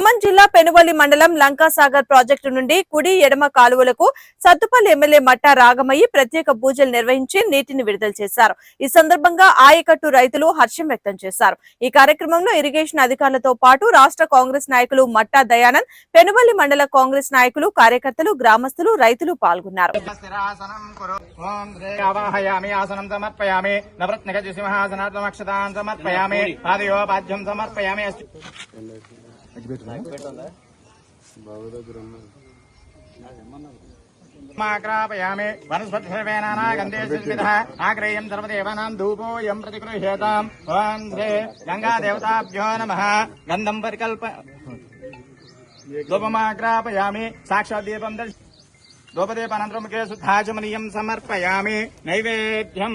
ఖమ్మం జిల్లా పెనుబలి మండలం లంకాసాగర్ ప్రాజెక్టు నుండి కుడి ఎడమ కాలువలకు సత్తుపల్లి ఎమ్మెల్యే మట్టా రాగమయ్యి ప్రత్యేక పూజలు నిర్వహించి నీటిని విడుదల చేశారు. ఈ సందర్భంగా ఆయకట్టు రైతులు హర్షం వ్యక్తం చేశారు. ఈ కార్యక్రమంలో ఇరిగేషన్ అధికారులతో పాటు రాష్ట్ర కాంగ్రెస్ నాయకులు మట్టా దయానంద్ పెనుబలి మండల కాంగ్రెస్ నాయకులు కార్యకర్తలు గ్రామస్తులు రైతులు పాల్గొన్నారు. సమర్పయామి. మాగ్రాపయామి. వనస్పతిర్వేనానాగంధేషువిధ ఆగ్రేయం సర్వదేవానాం ధూపోయం ప్రతిగృహ్యతాం. ఓం శ్రీ గంగాదేవతాభ్యో నమః. గంధం పరికల్ప ధూపమాగ్రాపయామి. సాక్షాత్ దీపం దర్శ ద్రౌపదీపానంతరం ముఖే శుద్ధాచమనీయం సమర్పయామి. నైవేద్యం.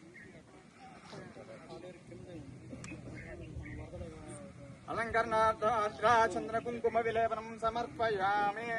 अलङ्कर्णार्थाश्रा चन्द्रकुङ्कुमविलेपनं समर्पयामि